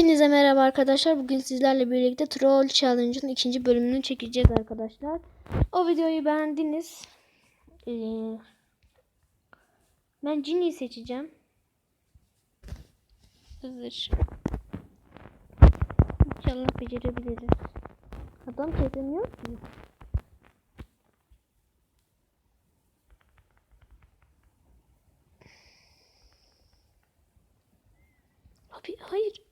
Hepinize merhaba arkadaşlar. Bugün sizlerle birlikte Troll Challenge'ın ikinci bölümünü çekeceğiz arkadaşlar. O videoyu beğendiniz. Ee, ben Ginny'yi seçeceğim. Hazır. İnşallah becerebiliriz. Adam kesemiyor ki. Abi hayır.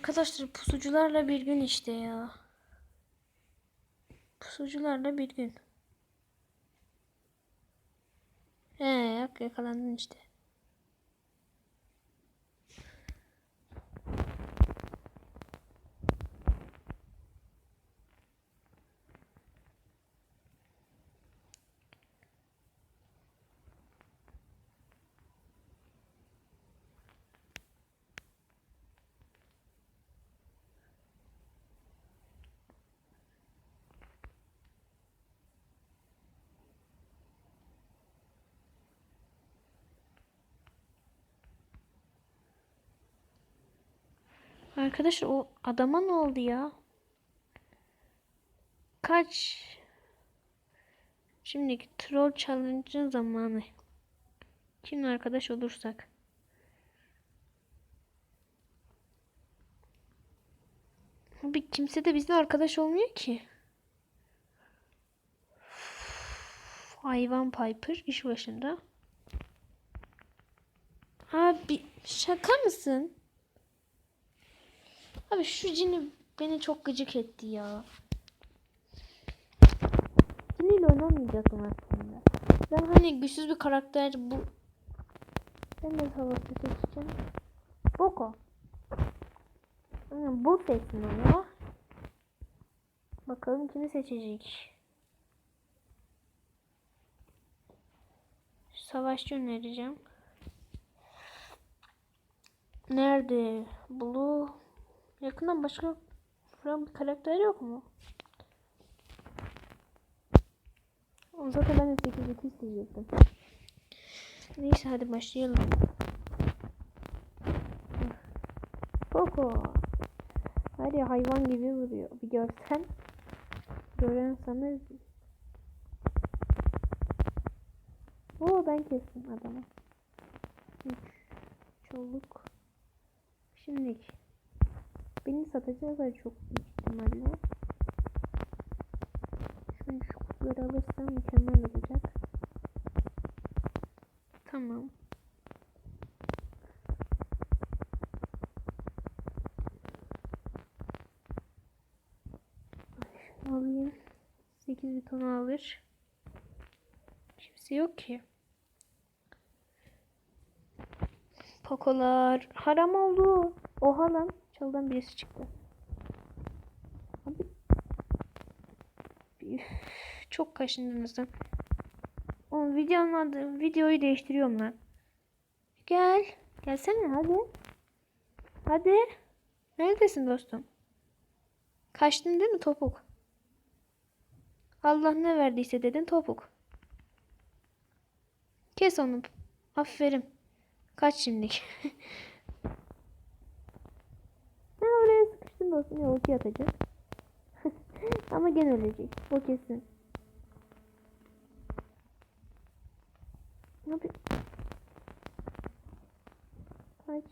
Arkadaşlar pusucularla bir gün işte ya. Pusucularla bir gün. He yak yakalandın işte. Arkadaşlar o adama ne oldu ya? Kaç? Şimdiki troll challenge'ın zamanı. Kimle arkadaş olursak. Abi kimse de bizle arkadaş olmuyor ki. Hayvan Piper iş başında. Abi şaka mısın? Abi şu cini beni çok gıcık etti ya. Ciniyle oynamayacaktım aslında. Ben hani güçsüz bir karakter bu. Ben de savaşçı seçeceğim. Boko. Yani bu seçsin onu. Bakalım kimi seçecek. Savaşçı önereceğim. Nerede? Blue. Yakından başka falan bir karakter yok mu? O zaten ben de 8 2 isteyecektim. Neyse hadi başlayalım. Poco. Hadi hayvan gibi vuruyor. Bir görsen. Gören sanır. Oo ben kestim adamı. Çoluk. Şimdilik. Beni satacaklar çok ihtimalle. Şunu şu kutuları alırsam mükemmel olacak. Tamam. Alayım. 8 bir ton alır. Kimse yok ki. Pokolar. Haram oldu. Oha lan. Çaldan birisi çıktı. Abi. Çok kaşındınız lan. Oğlum videonun adı, videoyu değiştiriyorum lan. Gel. Gelsene hadi. Hadi. Neredesin dostum? Kaçtın değil mi topuk? Allah ne verdiyse dedin topuk. Kes onu. Aferin. Kaç şimdilik. Ha sıkıştın dostum. Ulti atacak. Ama gene ölecek. O kesin. Ne yapayım? Kaç.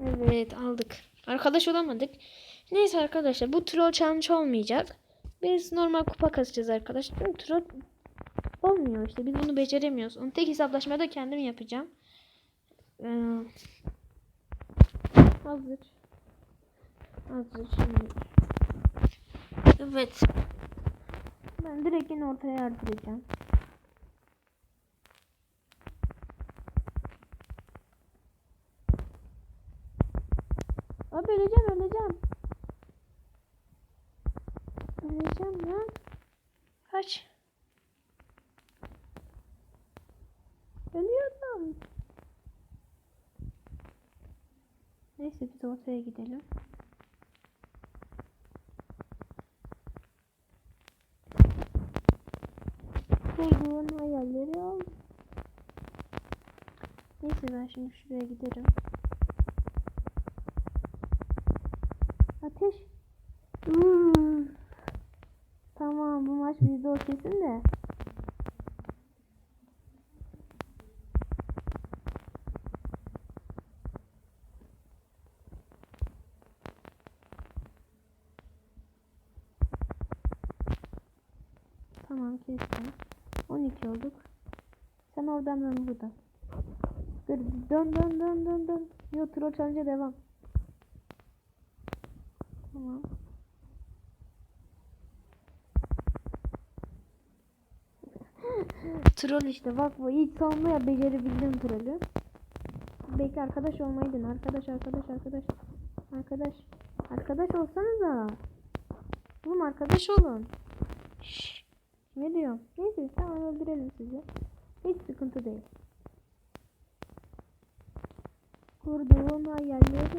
Evet aldık. Arkadaş olamadık. Neyse arkadaşlar bu troll challenge olmayacak. Biz normal kupa kasacağız arkadaşlar. Troll olmuyor işte. Biz bunu beceremiyoruz. Onu tek hesaplaşmada da kendim yapacağım. Ee, hazır. Hazır şimdi. Evet. Ben direkt yine ortaya yardıracağım. Neyse biz ortaya gidelim. Kurduğun hayalleri al. Neyse ben şimdi şuraya giderim. Ateş. Hmm. Tamam bu maç bizde o kesin de. Tamam kestim. 12 olduk. Sen oradan ben buradan. Dur dön dön dön dön dön. Yo troll challenge devam. Tamam. Troll işte bak bu ilk sonunda ya becerebildim trolü. Bekle arkadaş olmayı dene. Arkadaş arkadaş arkadaş. Arkadaş. Arkadaş olsanıza. Oğlum arkadaş olun. Şşş. Ne diyorum? Neyse tamam öldürelim sizi. Hiç sıkıntı değil. Kurduğun hayalleri.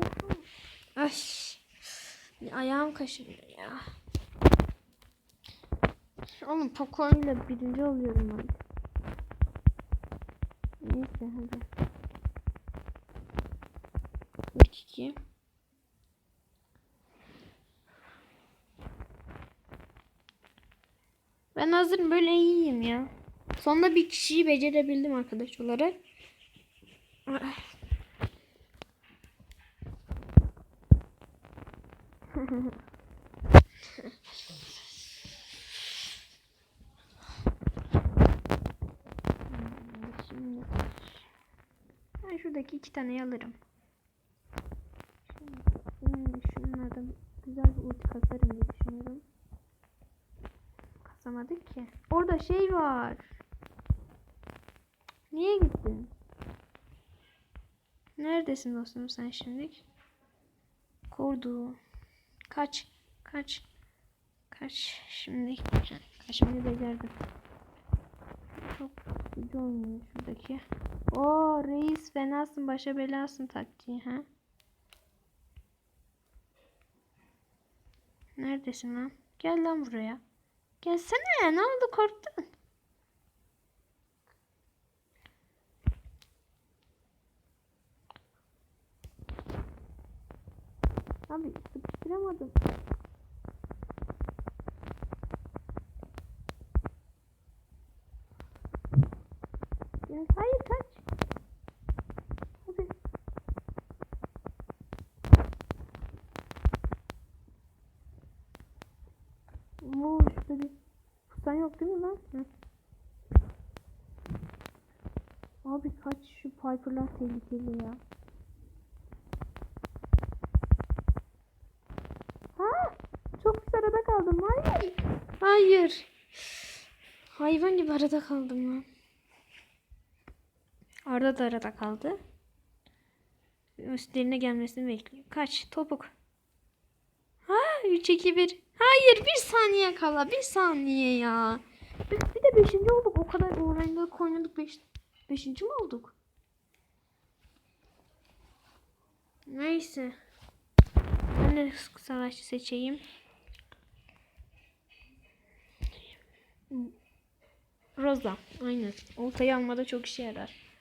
Ay. Ayağım kaşındı ya. Oğlum Poco ile birinci oluyorum ben. Neyse hadi. 2 Ben hazırım böyle iyiyim ya. Sonunda bir kişiyi becerebildim arkadaş olarak. Şimdi ben şuradaki iki taneyi alırım. Şimdi şunlardan güzel bir ulti kasarım diye düşünüyorum. Kasamadık ki. Orada şey var. Niye gittin? Neredesin dostum sen şimdi? Kurdu. Kaç. Kaç. Kaç. Şimdi. Kaçmayı becerdim. Çok güzel oynuyor şuradaki. Oo reis fenasın başa belasın taktiği ha. Neredesin lan? Gel lan buraya. Gelsene ne oldu korktun? Abi sıkıştıramadım. Ya, hayır pusan yok değil mi lan? Hı. Abi kaç şu Piper'lar tehlikeli ya. Ha! Çok pis arada kaldım. Hayır. Hayır. Hayvan gibi arada kaldım lan. Arda da arada kaldı. Üstlerine gelmesini bekliyor. Kaç topuk. Ha 3 2 1. Hayır bir saniye kala. Bir saniye ya. Bir, bir de 5. olduk. O kadar öğrendik oynadık. 5. Beş, 5. mi olduk? Neyse. Ben de savaşçı seçeyim. Rosa. Aynen. Oltayı almada çok işe yarar.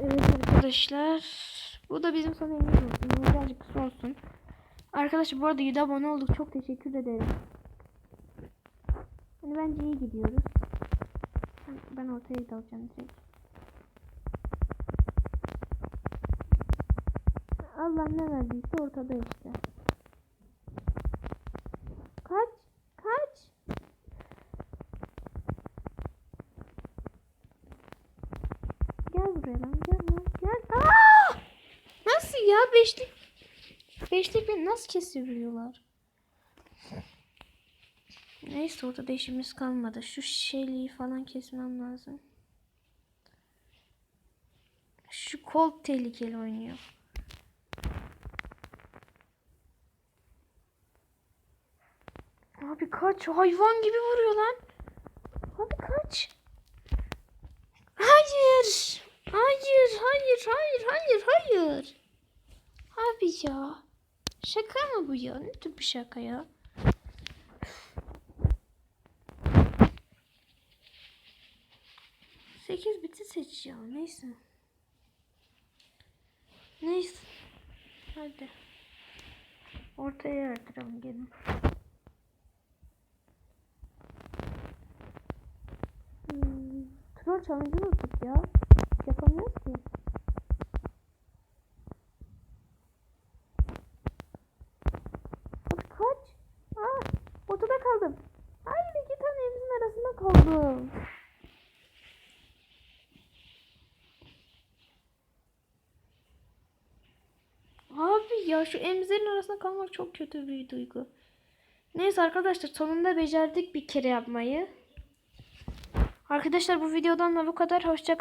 Evet arkadaşlar. Bu da bizim son elimiz olsun. Birazcık kısa olsun. Arkadaşlar bu arada 7 abone olduk. Çok teşekkür ederim. Hani bence iyi gidiyoruz. Ben ortaya dalacağım direkt. Allah ne verdiyse ortada işte. Beşlik? Beşlik beni nasıl kesebiliyorlar? Neyse orada da işimiz kalmadı. Şu şeyliği falan kesmem lazım. Şu kol tehlikeli oynuyor. Abi kaç hayvan gibi vuruyor lan. Abi kaç. Hayır. Hayır, hayır, hayır, hayır, hayır. Abi ya. Şaka mı bu ya? Ne tür bir şaka ya? Sekiz biti seç ya. Neyse. Neyse. Hadi. Ortaya yardıralım gelin. Hmm, troll challenge'ı unuttuk ya. Yapamıyoruz ki. Hadi kaç. Aa, ortada kaldım. Hayır iki tane elimizin kaldım. Abi ya şu emzilerin arasında kalmak çok kötü bir duygu. Neyse arkadaşlar sonunda becerdik bir kere yapmayı. Arkadaşlar bu videodan da bu kadar. Hoşça